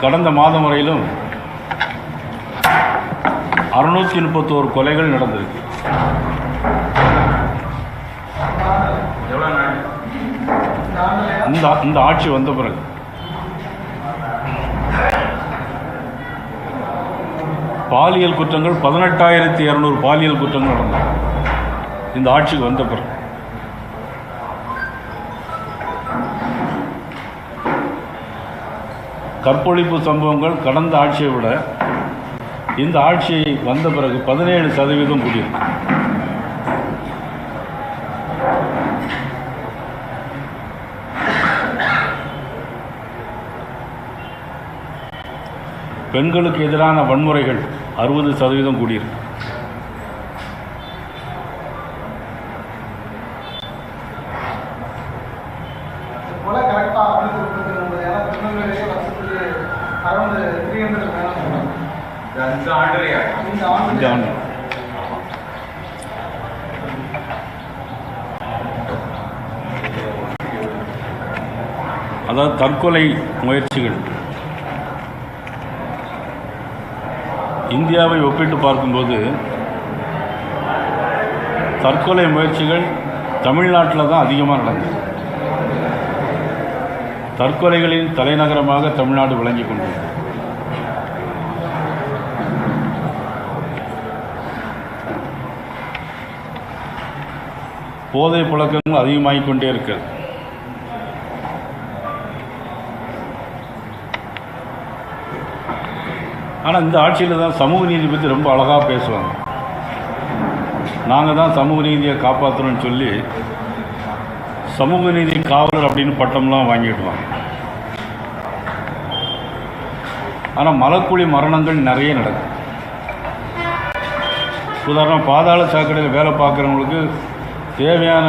கடந்த மாதம் வரையிலும் அறுநூற்றி முப்பத்தோரு கொலைகள் நடந்திருக்கு. இந்த இந்த ஆட்சி வந்த பிறகு. பாலியல் குற்றங்கள் பதினெட்டாயிரத்தி இரநூறு பாலியல் குற்றங்கள் நடந்தது. இந்த ஆட்சிக்கு வந்த பிறகு. கற்பொழிப்பு சம்பவங்கள் கடந்த ஆட்சியை விட இந்த ஆட்சி வந்த பிறகு பதினேழு சதவீதம் கூடியிருக்கு. பெண்களுக்கு எதிரான வன்முறைகள் அறுபது சதவீதம் கூடியிருக்கு கொலை கரெக்டாக அறுநூத்தி முப்பத்தி ஒன்பது ஏன்னா திருநெல்வேலியே வருஷத்துக்கு அரௌண்ட் த்ரீ ஹண்ட்ரட் மேலே சொல்கிறாங்க அஞ்சு ஆண்டுலையா இந்த இந்த ஆண்டு ஆண்டு அதாவது தற்கொலை முயற்சிகள். இந்தியாவை ஒப்பிட்டு பார்க்கும்போது தற்கொலை முயற்சிகள் தமிழ்நாட்டில் தான் அதிகமாக நடந்தது. தற்கொலைகளின் தலைநகரமாக தமிழ்நாடு விளங்கி கொண்டது போதை புழக்கங்கள் அதிகமாகிக் கொண்டே இருக்கிறது. ஆனால் இந்த ஆட்சியில் தான் சமூக நீதி பற்றி ரொம்ப அழகாக பேசுவாங்க. நாங்கள் தான் சமூக நீதியை காப்பாற்றுறோம்னு சொல்லி சமூக நீதி காவலர் அப்படின்னு பட்டம்லாம் வாங்கிடுவாங்க. ஆனால் மலக்குழி மரணங்கள் நிறைய நடக்கும் உதாரணம் பாதாள சாக்கடையில் வேலை பார்க்குறவங்களுக்கு தேவையான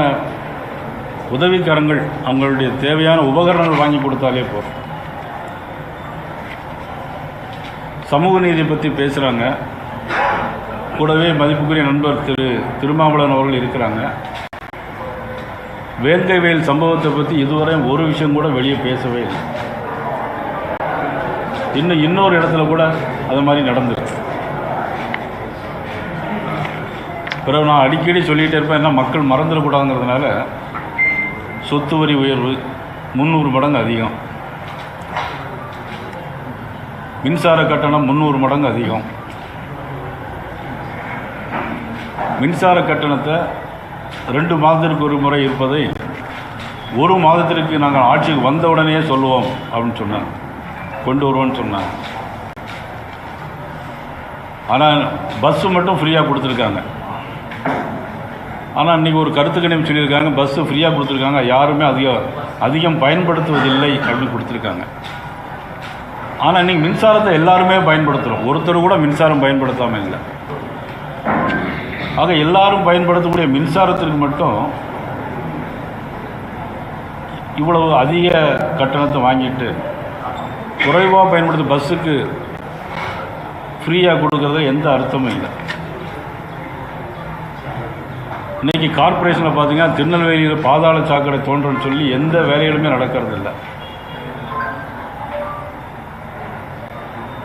உதவிக்கரங்கள் அவங்களுடைய தேவையான உபகரணங்கள் வாங்கி கொடுத்தாலே போதும். சமூக நீதி பற்றி பேசுகிறாங்க கூடவே மதிப்புக்குரிய நண்பர் திரு திருமாவளவன் அவர்கள் இருக்கிறாங்க. வேங்கைவேல் சம்பவத்தை பற்றி இதுவரை ஒரு விஷயம் கூட வெளியே பேசவே இல்லை. இன்னும் இன்னொரு இடத்துல கூட அது மாதிரி நடந்துருக்கு. பிறகு நான் அடிக்கடி சொல்லிகிட்டே இருப்பேன் ஏன்னா மக்கள் மறந்துடக்கூடாதுங்கிறதுனால சொத்து வரி உயர்வு முந்நூறு மடங்கு அதிகம். மின்சார கட்டணம் முந்நூறு மடங்கு அதிகம். மின்சார கட்டணத்தை ரெண்டு மாதத்திற்கு ஒரு முறை இருப்பதை ஒரு மாதத்திற்கு நாங்கள் ஆட்சிக்கு வந்த உடனே சொல்லுவோம் அப்படின்னு சொன்னாங்க. கொண்டு வருவோம்னு சொன்னாங்க. ஆனால் பஸ்ஸு மட்டும் ஃப்ரீயாக கொடுத்துருக்காங்க. ஆனால் இன்றைக்கி ஒரு கருத்து கணிப்பு சொல்லியிருக்காங்க பஸ்ஸு ஃப்ரீயாக கொடுத்துருக்காங்க யாருமே அதிகம் அதிகம் பயன்படுத்துவதில்லை அப்படின்னு கொடுத்துருக்காங்க. ஆனால் இன்றைக்கி மின்சாரத்தை எல்லாருமே பயன்படுத்துகிறோம் ஒருத்தர் கூட மின்சாரம் பயன்படுத்தாமல் இல்லை. ஆக எல்லாரும் பயன்படுத்தக்கூடிய மின்சாரத்திற்கு மட்டும் இவ்வளவு அதிக கட்டணத்தை வாங்கிட்டு குறைவாக பயன்படுத்தும் பஸ்ஸுக்கு ஃப்ரீயாக கொடுக்கறது எந்த அர்த்தமும் இல்லை. இன்றைக்கி கார்ப்பரேஷனில் பார்த்தீங்கன்னா திருநெல்வேலியில் பாதாள சாக்கடை தோன்றும்னு சொல்லி எந்த வேலைகளுமே நடக்கிறது இல்லை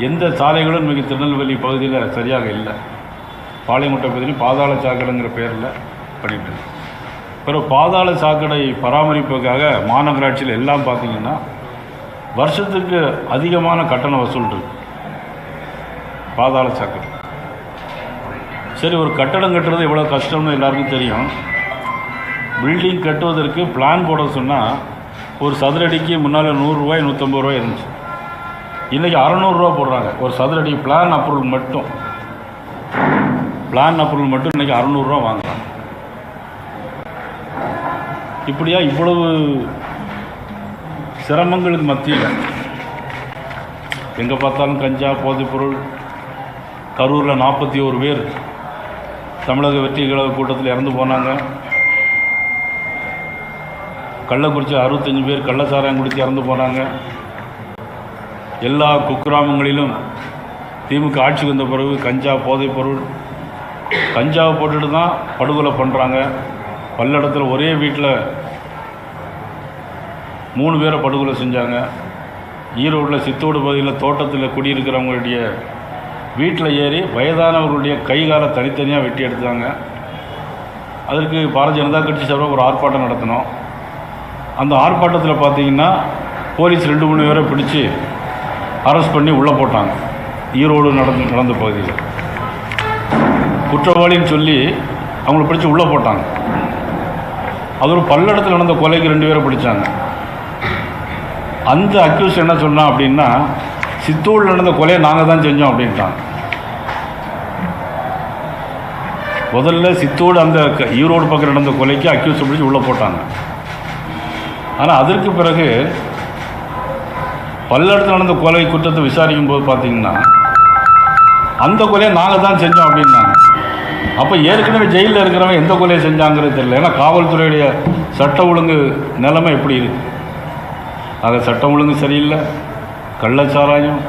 எந்த சாலைகளும் மிக திருநெல்வேலி பகுதியில் சரியாக இல்லை. பாளையமுட்டை பகுதியில் பாதாள சாக்கடைங்கிற பேரில் பண்ணிட்டு பிறகு பாதாள சாக்கடை பராமரிப்புக்காக மாநகராட்சியில் எல்லாம் பார்த்தீங்கன்னா வருஷத்துக்கு அதிகமான கட்டண வசூல் இருக்கு. பாதாள சாக்கடை. சரி ஒரு கட்டடம் கட்டுறது எவ்வளோ கஷ்டம்னு எல்லாருக்கும் தெரியும். பில்டிங் கட்டுவதற்கு பிளான் போட சொன்னால் ஒரு சதுரடிக்கு முன்னால் நூறுரூவாய் நூற்றம்பது ரூபாய் இருந்துச்சு. இன்றைக்கி அறநூறுரூவா போடுறாங்க. ஒரு சதுரடி பிளான் அப்ரூவல் மட்டும். பிளான் அப்ரூவல் மட்டும் இன்றைக்கி அறநூறுரூவா வாங்குறாங்க. இப்படியா இவ்வளவு சிரமங்களுக்கு மத்தியில் எங்கே பார்த்தாலும் கஞ்சா போதைப்பொருள் கரூரில் நாற்பத்தி ஒரு பேர் தமிழக வெற்றி கழக கூட்டத்தில் இறந்து போனாங்க. கள்ளக்குறிச்சி அறுபத்தஞ்சு பேர் கள்ளச்சாராயம் குடித்து இறந்து போனாங்க. எல்லா குக்கிராமங்களிலும் திமுக ஆட்சிக்கு வந்த பிறகு கஞ்சா போதைப்பொருள் கஞ்சாவை போட்டுட்டு தான் படுகொலை பண்ணுறாங்க பல்லடத்தில் ஒரே வீட்டில் மூணு பேரை படுகொலை செஞ்சாங்க. ஈரோட்டில் சித்தோடு பகுதியில் தோட்டத்தில் குடியிருக்கிறவங்களுடைய வீட்டில் ஏறி வயதானவர்களுடைய கைகாலை தனித்தனியாக வெட்டி எடுத்தாங்க. அதற்கு பாரதிய ஜனதா கட்சி சார்பாக ஒரு ஆர்ப்பாட்டம் நடத்தினோம் அந்த ஆர்ப்பாட்டத்தில் பார்த்தீங்கன்னா போலீஸ் ரெண்டு மூணு பேரை பிடிச்சி அரெஸ்ட் பண்ணி உள்ளே போட்டாங்க. ஈரோடு நடந்து நடந்த பகுதியில். குற்றவாளின்னு சொல்லி அவங்கள பிடிச்சி உள்ளே போட்டாங்க. அது ஒரு பல்லடத்தில் நடந்த கொலைக்கு ரெண்டு பேரை பிடிச்சாங்க. அந்த அக்யூஸ் என்ன சொன்னான் அப்படின்னா சித்தூரில் நடந்த கொலையை நாங்கள் தான் செஞ்சோம் அப்படின்ட்டாங்க. முதல்ல சித்தோடு அந்த ஈரோடு பக்கம் நடந்த கொலைக்கு அக்யூஸ் பிடிச்சி உள்ளே போட்டாங்க. ஆனால் அதற்கு பிறகு பல்லடத்தில் நடந்த கொலை குற்றத்தை விசாரிக்கும் போது பார்த்தீங்கன்னா அந்த கொலையை நாங்கள் தான் செஞ்சோம் அப்படின்னாங்க. அப்போ ஏற்கனவே ஜெயிலில் இருக்கிறவன் எந்த கொலையை செஞ்சாங்கிறது தெரியல. ஏன்னா காவல்துறையுடைய சட்ட ஒழுங்கு நிலைமை எப்படி இருக்குது ஆக சட்டம் ஒழுங்கு சரியில்லை. கள்ளச்சாராயம்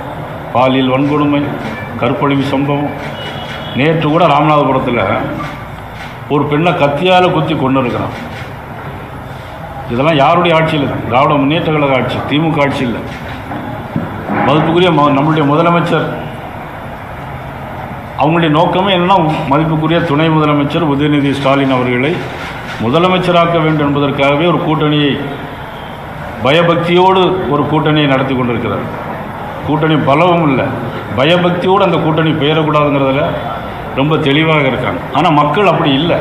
பாலியல் வன்கொடுமை கற்பழிவு சம்பவம். நேற்று கூட ராமநாதபுரத்தில் ஒரு பெண்ணை கத்தியால் குத்தி கொண்டு இருக்கிறான். இதெல்லாம் யாருடைய ஆட்சியில்? தான் திராவிட முன்னேற்ற கழக ஆட்சி திமுக ஆட்சி இல்லை மதிப்புக்குரிய ம- நம்மளுடைய முதலமைச்சர். அவங்களுடைய நோக்கமே என்னன்னா மதிப்புக்குரிய துணை முதலமைச்சர் உதயநிதி ஸ்டாலின் அவர்களை முதலமைச்சராக்க வேண்டும் என்பதற்காகவே ஒரு கூட்டணியை பயபக்தியோடு ஒரு கூட்டணியை நடத்தி கொண்டிருக்கிறார். கூட்டணி பலவும் இல்லை. பயபக்தியோடு அந்த கூட்டணி பெயரக்கூடாதுங்கிறதுல ரொம்ப தெளிவாக இருக்காங்க. ஆனால் மக்கள் அப்படி இல்லை.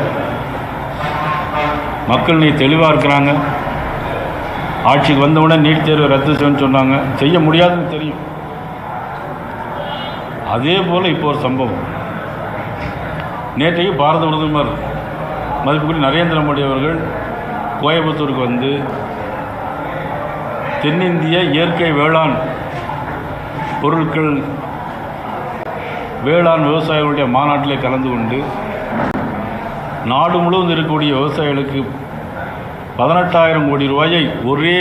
மக்கள் நீ தெளிவாக இருக்கிறாங்க. ஆட்சிக்கு வந்தவுடனே நீட் தேர்வை ரத்து செய்யணும்னு சொன்னாங்க. செய்ய முடியாதுன்னு தெரியும். அதே போல் இப்போ ஒரு சம்பவம். நேற்றைக்கு பாரத பிரதமர் மதிப்புக்குரிய நரேந்திர மோடி அவர்கள் கோயம்புத்தூருக்கு வந்து தென்னிந்திய இயற்கை வேளாண் பொருட்கள் வேளாண் விவசாயிகளுடைய மாநாட்டிலே கலந்து கொண்டு நாடு முழுவதும் இருக்கக்கூடிய விவசாயிகளுக்கு பதினெட்டாயிரம் கோடி ரூபாயை ஒரே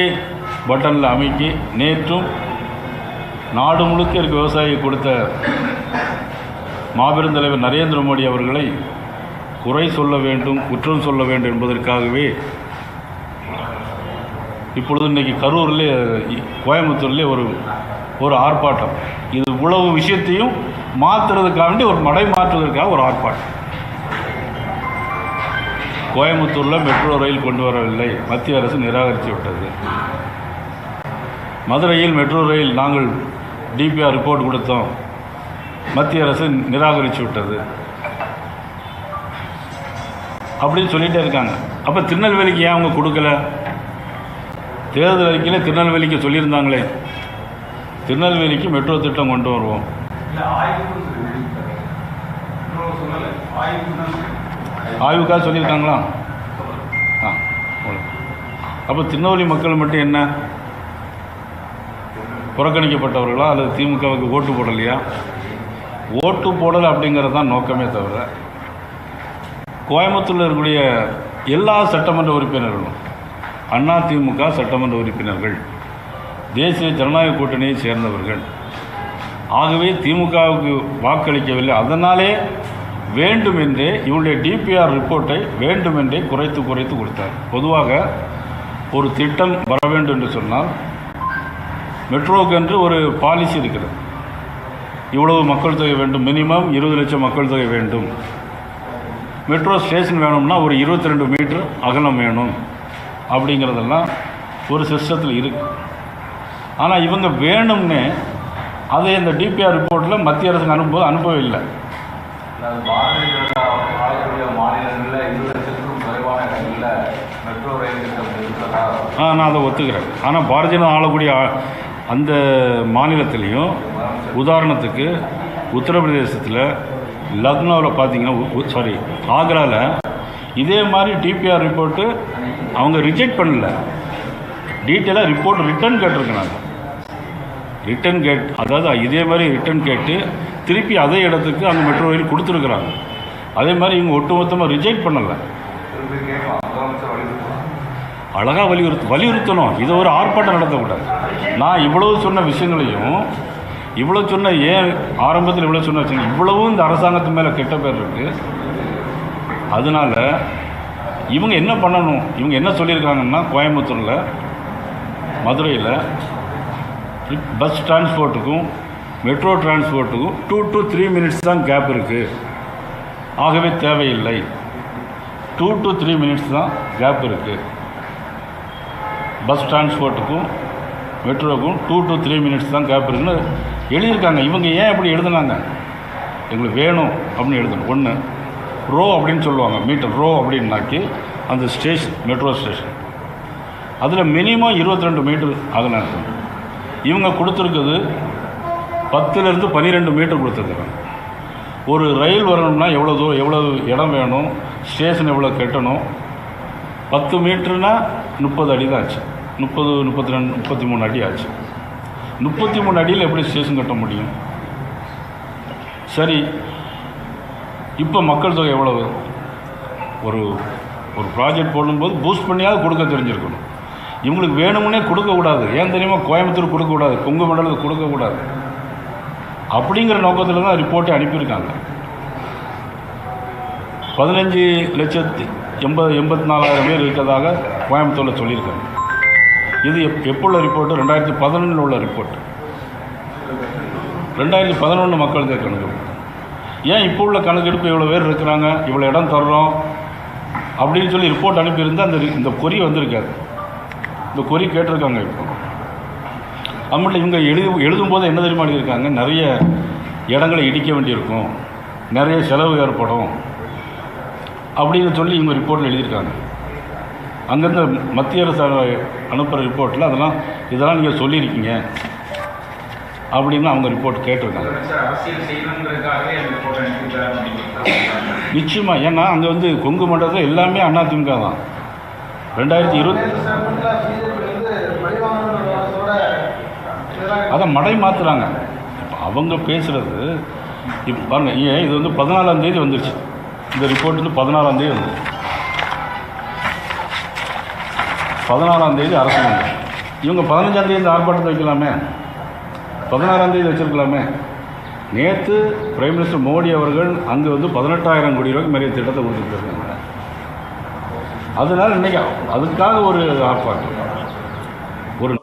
பட்டனில் அமைக்கி நேற்றும் நாடு முழுக்க இருக்க விவசாயி கொடுத்த மாபெரும் தலைவர் நரேந்திர மோடி அவர்களை குறை சொல்ல வேண்டும் குற்றம் சொல்ல வேண்டும் என்பதற்காகவே இப்பொழுது இன்றைக்கி கரூரில் கோயம்புத்தூர்லேயே ஒரு ஒரு ஆர்ப்பாட்டம். இது இவ்வளவு விஷயத்தையும் மாற்றுறதுக்காக வேண்டி ஒரு மடை மாற்றுவதற்காக ஒரு ஆர்ப்பாட்டம். கோயம்புத்தூரில் மெட்ரோ ரயில் கொண்டு வரவில்லை. மத்திய அரசு நிராகரித்து விட்டது மதுரையில் மெட்ரோ ரயில் நாங்கள் டிபிஆர் ரிப்போர்ட் கொடுத்தோம். மத்திய அரசு நிராகரித்து விட்டது அப்படின்னு சொல்லிகிட்டே இருக்காங்க. அப்போ திருநெல்வேலிக்கு ஏன் அவங்க கொடுக்கல? தேர்தல் அறிக்கையில் திருநெல்வேலிக்கு சொல்லியிருந்தாங்களே. திருநெல்வேலிக்கு மெட்ரோ திட்டம் கொண்டு வருவோம். ஆய்வு ஆய்வுக்காக சொல்லியிருக்காங்களா? ஆ அப்போ திருநெல்வேலி மக்கள் மட்டும் என்ன? புறக்கணிக்கப்பட்டவர்களா? அல்லது திமுகவுக்கு ஓட்டு போடலையா? ஓட்டு போடலை அப்படிங்கிறது தான் நோக்கமே தவிர கோயம்புத்தூரில் இருக்கக்கூடிய எல்லா சட்டமன்ற உறுப்பினர்களும் அண்ணா திமுக சட்டமன்ற உறுப்பினர்கள் தேசிய ஜனநாயக கூட்டணியை சேர்ந்தவர்கள். ஆகவே திமுகவுக்கு வாக்களிக்கவில்லை. அதனாலே வேண்டுமென்றே இவருடைய டிபிஆர் ரிப்போர்ட்டை வேண்டுமென்றே குறைத்து குறைத்து கொடுத்தார். பொதுவாக ஒரு திட்டம் வர வேண்டும் என்று சொன்னால் மெட்ரோவுக்கு என்று ஒரு பாலிசி இருக்கிறது. இவ்வளவு மக்கள் தொகை வேண்டும் மினிமம் இருபது லட்சம் மக்கள் தொகை வேண்டும். மெட்ரோ ஸ்டேஷன் வேணும்னா ஒரு இருபத்தி ரெண்டு மீட்டர் அகலம் வேணும். அப்படிங்கிறதெல்லாம் ஒரு சிஸ்டத்தில் இருக்கு. ஆனால் இவங்க வேணும்னே அதை இந்த டிபிஆர் ரிப்போர்ட்டில் மத்திய அரசுக்கு அனுப்பும்போது அனுப்பவில்லை அதாவது பாரதிய ஜனதா மாநிலங்களில் இருபது லட்சத்துக்கும் குறைவான இடங்களில் மெட்ரோ ரயில் திட்டம் இருக்கிறதா ஆ நான் அதை ஒத்துக்கிறேன். ஆனால் பாரதிய ஜனதா ஆளக்கூடிய அந்த மாநிலத்திலையும் உதாரணத்துக்கு உத்தரப்பிரதேசத்தில் லக்னோவில் பார்த்தீங்கன்னா சாரி ஆக்ராவில் இதே மாதிரி டிபிஆர் ரிப்போர்ட்டு அவங்க ரிஜெக்ட் பண்ணல. டீட்டெயிலாக ரிப்போர்ட் ரிட்டர்ன் கேட்டிருக்கிறாங்க. ரிட்டர்ன் கேட் அதாவது இதே மாதிரி ரிட்டர்ன் கேட்டு திருப்பி அதே இடத்துக்கு அந்த மெட்ரோ ரயில் கொடுத்துருக்குறாங்க. அதே மாதிரி இவங்க ஒட்டுமொத்தமாக ரிஜெக்ட் பண்ணலை. அழகாக வலியுறுத்து வலியுறுத்தணும். இதை ஒரு ஆர்ப்பாட்டம் நடத்தக்கூடாது. நான் இவ்வளவு சொன்ன விஷயங்களையும் இவ்வளோ சொன்ன ஏன் ஆரம்பத்தில் இவ்வளோ சொன்ன வச்சு இவ்வளவும் இந்த அரசாங்கத்து மேலே கெட்ட பேர் இருக்குது அதனால இவங்க என்ன பண்ணணும்? இவங்க என்ன சொல்லியிருக்காங்கன்னா கோயம்புத்தூரில் மதுரையில் பஸ் டிரான்ஸ்போர்ட்டுக்கும் மெட்ரோ டிரான்ஸ்போர்ட்டுக்கும் டூ டு த்ரீ மினிட்ஸ் தான் கேப் இருக்குது ஆகவே தேவையில்லை. டூ டு த்ரீ மினிட்ஸ் தான் கேப் இருக்குது பஸ் டிரான்ஸ்போர்ட்டுக்கும் மெட்ரோவுக்கும் டூ டு த்ரீ மினிட்ஸ் தான் கேப் இருக்குன்னு எழுதியிருக்காங்க. இவங்க ஏன் இப்படி எழுதுனாங்க? எங்களுக்கு வேணும் அப்படின்னு எழுதணும். ஒன்று ரோ அப்படின்னு சொல்லுவாங்க. மீட்டர் ரோ அப்படின்னாக்கி அந்த ஸ்டேஷன் மெட்ரோ ஸ்டேஷன் அதில் மினிமம் 22 ரெண்டு மீட்டர் ஆகலாம் இவங்க கொடுத்துருக்குது பத்துலேருந்து பன்னிரெண்டு மீட்டர் கொடுத்துருக்குறேன். ஒரு ரயில் வரணும்னா எவ்வளோ தூரம் எவ்வளோ இடம் வேணும் ஸ்டேஷன் எவ்வளோ கட்டணும்? பத்து மீட்டருனா முப்பது அடி தான் ஆச்சு. முப்பது முப்பத்தி ரெண்டு முப்பத்தி மூணு அடி ஆச்சு. முப்பத்தி மூணு அடியில் எப்படி ஸ்டேஷன் கட்ட முடியும்? சரி இப்போ மக்கள் தொகை எவ்வளவு? ஒரு ஒரு ப்ராஜெக்ட் போடும்போது பூஸ்ட் பண்ணியாவது கொடுக்க தெரிஞ்சிருக்கணும். இவங்களுக்கு வேணும்னே கொடுக்கக்கூடாது. ஏன் தெரியுமா? கோயம்புத்தூர் கொடுக்கக்கூடாது கொங்கு மண்டலத்துக்கு கொடுக்கக்கூடாது. அப்படிங்கிற நோக்கத்தில் தான் ரிப்போர்ட்டை அனுப்பியிருக்காங்க. பதினஞ்சு லட்சத்தி எண்பது எண்பத்தி நாலாயிரம் பேர் இருக்கிறதாக கோயம்புத்தூரில் சொல்லியிருக்காங்க. இது எப் எப்போ உள்ள ரிப்போர்ட்டு ரெண்டாயிரத்தி பதினொன்றில் உள்ள ரிப்போர்ட் ரெண்டாயிரத்தி பதினொன்று மக்கள் கணக்கு. கணக்கெடுப்பு ஏன் இப்போ உள்ள கணக்கெடுப்பு இவ்வளோ பேர் இருக்கிறாங்க? இவ்வளோ இடம் தர்றோம். அப்படின்னு சொல்லி ரிப்போர்ட் அனுப்பியிருந்தால் அந்த இந்த கொரி வந்திருக்காது. இந்த கொரி கேட்டிருக்காங்க இப்போ. அவங்கள்ட்ட இவங்க எழுது எழுதும் போது என்ன தெரியுமா எழுதியிருக்காங்க? நிறைய இடங்களை இடிக்க வேண்டியிருக்கும். நிறைய செலவு ஏற்படும். அப்படின்னு சொல்லி இவங்க ரிப்போர்ட்டில் எழுதியிருக்காங்க. அங்கேருந்து மத்திய அரசு அனுப்புகிற ரிப்போர்ட்டில் அதெல்லாம் இதெல்லாம் நீங்கள் சொல்லியிருக்கீங்க அப்படின்னு அவங்க ரிப்போர்ட் கேட்டிருக்காங்க. நிச்சயமாக ஏன்னா அங்கே வந்து கொங்கு மண்டலத்தில் எல்லாமே அதிமுக தான். ரெண்டாயிரத்தி இருபத்தி நேற்று ஸ்டேட்மெண்ட்ல பிஜேபி வந்து பழிவாங்கோட இதெல்லாம் அதை மடை மாற்றுறாங்க அவங்க பேசுகிறது இப்போ பாருங்க ஏன் இது வந்து பதினாலாம் தேதி வந்துருச்சு. இந்த ரிப்போர்ட் வந்து பதினாறாம் தேதி வந்து பதினாறாம் தேதி அரசு இவங்க பதினஞ்சாம் தேதி இந்த ஆர்ப்பாட்டத்தை வைக்கலாமே? பதினாறாம் தேதி வச்சிருக்கலாமே? நேற்று பிரைம் மினிஸ்டர் மோடி அவர்கள் அங்கே வந்து பதினெட்டாயிரம் கோடி ரூபாய்க்கு மேலே திட்டத்தை கொடுத்துருக்காங்க. அதனால் இன்னைக்கு அதுக்காக ஒரு ஆர்ப்பாட்டம். ஒரு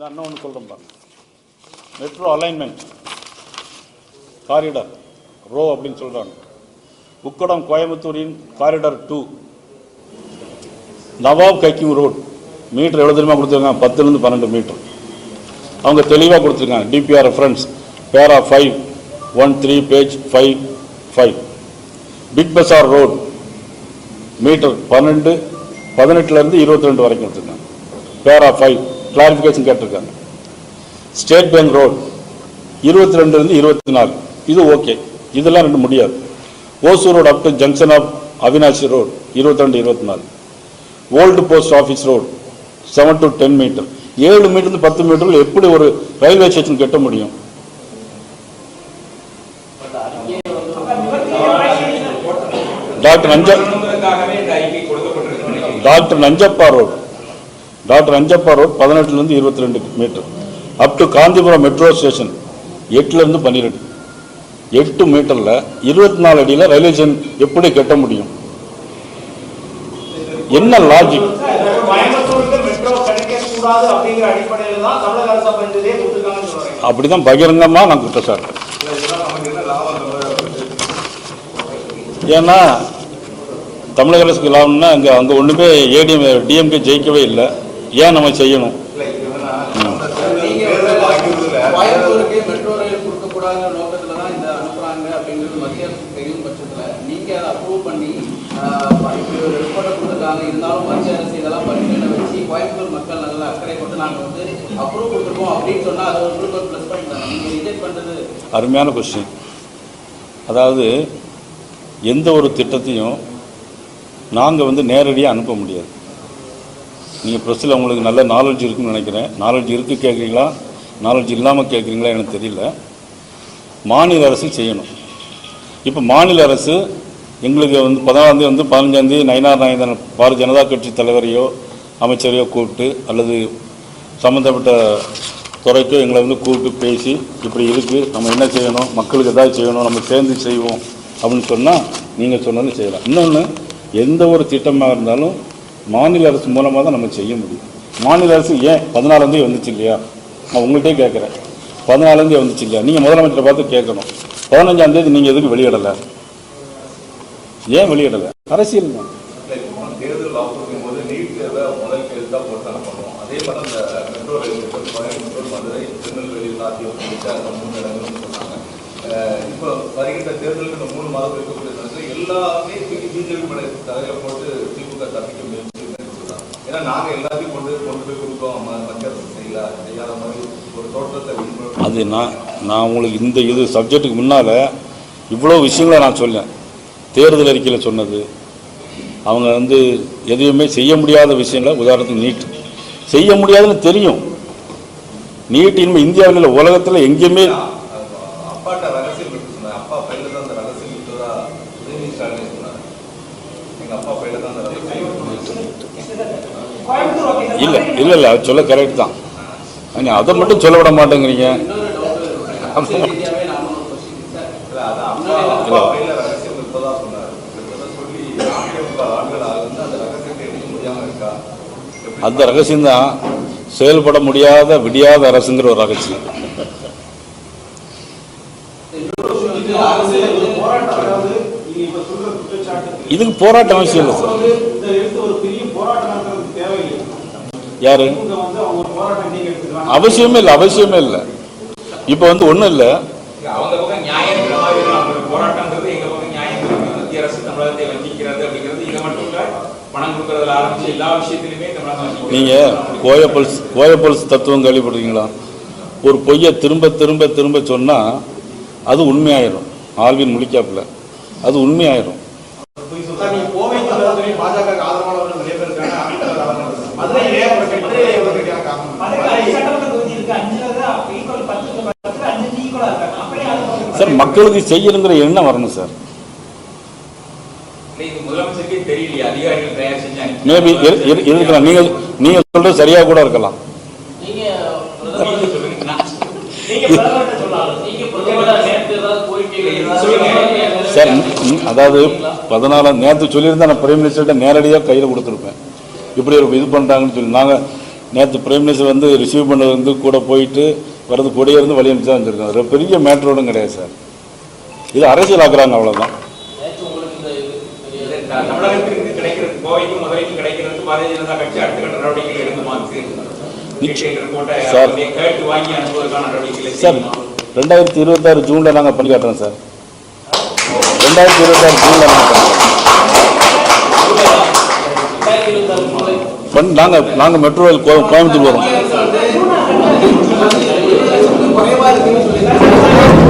நான் ஹேர்வே இந்த அண்ணன் ஒன்று சொல்கிறேன் பாருங்க மெட்ரோ அலைன்மெண்ட் காரிடர் ரோ அப்படின்னு சொல்கிறாங்க Ukkadam கோயம்புத்தூரின் corridor to Nawab Hakim road. Metre எவ்வளோ தெரியுமா கொடுத்துருக்காங்க? பத்துலேருந்து பன்னெண்டு மீட்டர். அவங்க தெளிவாக கொடுத்துருக்காங்க. DPR reference para five one three page five five big bazaar road metre பன்னெண்டு பதினெட்டுலேருந்து இருபத்தி ரெண்டு வரைக்கும் கொடுத்துருக்காங்க. பேரா ஃபைவ் கிளாரிஃபிகேஷன் கேட்டிருக்காங்க ஸ்டேட் பேங்க் ரோடு இருபத்தி ரெண்டுலேருந்து இருபத்தி நாலு இது ஓகே இதெல்லாம் ரெண்டு முடியாது. Hosur road up to junction of Avinashi road இருபத்தி ரெண்டு இருபத்தி நாலு old post office road seven to ten metre ஏழு மீட்டர்ந்து பத்து மீட்டரில் எப்படி ஒரு ரயில்வே ஸ்டேஷன் கட்ட முடியும்? டாக்டர் நஞ்ச doctor Nanjappa road doctor Anjappa road பதினெட்டுலேருந்து இருபத்தி ரெண்டு metre. Up to Gandhipuram metro station எட்டுலேருந்து பன்னிரெண்டு. எட்டு மீட்டரில் இருபத்தி நாலு அடியில் ரயில்வே ஸ்டேஷன் எப்படி கட்ட முடியும்? என்ன லாஜிக் தான் அப்படிதான் பகிரங்கமாக நான் குற்றச்சாட்டு ஏன்னா தமிழக அரசுக்கு லாபம்னா அங்கே அங்கே ஒன்றுமே ஏடிஎம் டிஎம்கே ஜெயிக்கவே இல்லை. ஏன் நம்ம செய்யணும்? கோயம்புத்தூருக்கு மெட்ரோ ரயில் கொடுக்கக்கூடாதுங்கிற நோக்கத்துல தான் இந்த அனுப்புறாங்க அப்படிங்கிறது மத்திய அரசு தெரியும் பட்சத்துல. நீங்க அதை அப்ரூவ் பண்ணி ஆஹ், இப்படி ஒரு ரிப்போர்ட்டை கொடுத்துருக்காங்க இருந்தாலும் மத்திய அரசு இதெல்லாம் பரிசீலனை வச்சு கோயம்புத்தூர் மக்கள் நல்ல அக்கறை கொண்டு நாங்க வந்து அப்ரூவ் கொடுத்துருக்கோம் அப்படின்னு சொன்னா அதை உங்களுக்கு ஒரு ப்ளஸ் பாயிண்ட் தானே நீங்க ரிஜெக்ட் பண்றது அருமையான கொஸ்டின் அதாவது எந்த ஒரு திட்டத்தையும் நாங்கள் வந்து நேரடியாக அனுப்ப முடியாது. நீங்கள் ப்ரெஸ்ஸில் உங்களுக்கு நல்ல நாலேஜ் இருக்குன்னு நினைக்கிறேன். நாலேஜ் இருக்குது கேட்குறீங்களா நாலேஜ் இல்லாமல் கேட்குறீங்களா எனக்கு தெரியல. மாநில அரசு செய்யணும். இப்போ மாநில அரசு எங்களுக்கு வந்து பதினாறாந்தேதி வந்து பதினஞ்சாந்தேதி நயனார் நாயந்தன் பாரதிய ஜனதா கட்சி தலைவரையோ அமைச்சரையோ கூப்பிட்டு அல்லது சம்மந்தப்பட்ட துறைக்கோ எங்களை வந்து கூப்பிட்டு பேசி இப்படி இருக்குது நம்ம என்ன செய்யணும் மக்களுக்கு எதாவது செய்யணும் நம்ம சேர்ந்து செய்வோம் அப்படின்னு சொன்னால் நீங்கள் சொன்னது செய்யலாம். இன்னொன்று எந்த ஒரு திட்டமாக இருந்தாலும் மாநில அரசு மூலமாக தான் நம்ம செய்ய முடியும். மாநில அரசு ஏன் பதினாலாந்தேதி வந்துச்சு இல்லையா? நான் உங்கள்கிட்டே கேட்குறேன். பதினாலாந்தேதி வந்துச்சு இல்லையா? நீங்கள் முதலமைச்சரை பார்த்து கேட்கணும். பதினஞ்சாம் தேதி நீங்கள் எதுக்கு வெளியிடலை? ஏன் வெளியிடலை? அரசியல் தான். தேர்தல் மூணு இப்போ வருகின்ற தேர்தலுக்கு இந்த மூணு மாதம் இருக்கக்கூடிய எல்லாமே ஏன்னா நாங்கள் எல்லாத்தையும் கொண்டு கொண்டு போய் கொடுத்தோம். ம- செய்யல. செய்யாத மாதிரி ஒரு தோற்றத்தை அது நான் நான் உங்களுக்கு இந்த இது சப்ஜெக்ட்டுக்கு முன்னால் இவ்வளோ விஷயங்களை நான் சொன்னேன். தேர்தல் அறிக்கையில் சொன்னது. அவங்க வந்து எதையுமே செய்ய முடியாத விஷயங்களை உதாரணத்துக்கு நீட் செய்ய முடியாதுன்னு தெரியும். நீட் இனிமேல் இந்தியாவில் உலகத்தில் எங்கேயுமே அப்பாட்ட ரகசியம் விட்டு சொன்னார் அப்பா பையில தான் அந்த ரகசியம் விட்டதா உதயநிதி ஸ்டாலின் சொன்னார் எங்க அப்பா பையில தான் அந்த ரகசியம் கோயம்புத்தூர் ஓகே சார். இல்லை இல்லை இல்லை அது சொல்ல கரெக்ட் தான். நீங்கள் அதை மட்டும் சொல்ல விட மாட்டேங்கிறீங்க. அந்த ரகசியம் தான். அந்த ரகசியம்தான் செயல்பட முடியாத விடியாத அரசுங்கிற ஒரு ரகசியம். இதுக்கு போராட்டம் அவசியம் இல்லை சார் அதாவது இதை எடுத்து ஒரு பெரிய போராட்டம் நடத்துறது தேவையில்லை யாரு? நீங்க அவசியமே இல்லை அவசியமே இல்லை. இப்போ வந்து ஒன்றும் இல்லை. நீங்கள் கோயப்பல்ஸ் கோயப்பல்ஸ் தத்துவம் கேள்விப்படுறீங்களா ஒரு பொய்யை திரும்ப திரும்ப திரும்ப சொன்னால் அது உண்மையாயிரும். ஆல்வின் முழிக்காப்புல. அது உண்மையாயிரும் சார், நீங்க கோவை தமிழகத்திலே பாஜக ஆதரவாளர்கள் நிறைய பேர் இருக்காங்க அமைச்சர் ஆதரவாளர்கள் மதுரையிலே அவர்கள் மதுரையிலே அவர்களுக்கான காரணம் மதுரைக்கு அஞ்சு சட்டமன்ற தொகுதி இருக்கு அஞ்சுல தான் ஈக்குவல் பத்து பத்துல அஞ்சு ஈக்குவலா இருக்காங்க அப்படியே அது சார் மக்களுக்கு செய்யணுங்கிற எண்ணம் வரணும் சார். மேபி இருக்கலாம். நீங்கள் சொல்கிறது சரியாக கூட இருக்கலாம். நீங்க நீங்க நீங்க நீங்க. சார் அதாவது பதினாலாம் நேற்று சொல்லியிருந்தா நான் பிரைம் மினிஸ்டர்கிட்ட நேரடியாக கையில் கொடுத்துருப்பேன். இப்படி ஒரு இது பண்ணுறாங்கன்னு சொல்லி நாங்கள் நேற்று பிரைம் மினிஸ்டர் வந்து ரிசீவ் பண்ணது வந்து கூட போயிட்டு வரது கூடயே இருந்து வழி அனுப்பிச்சு தான் வந்திருக்கோம் அது பெரிய மேட்டரோடும் கிடையாது சார் இது அவ்வளோதான் இருக்கு நிச்சயம். ரிப்போர்ட்டை சார். சார்? ரெண்டாயிரத்தி இருபத்தாறு ஜூனில் நாங்கள் பண்ணி காட்டுறோம் சார் ரெண்டாயிரத்தி இருபத்தாறு ஜூனில் நாங்கள் நாங்கள் நாங்கள் மெட்ரோ கோயம்புத்தூர் வரோம் குறைவா இருக்குன்னு சொல்லி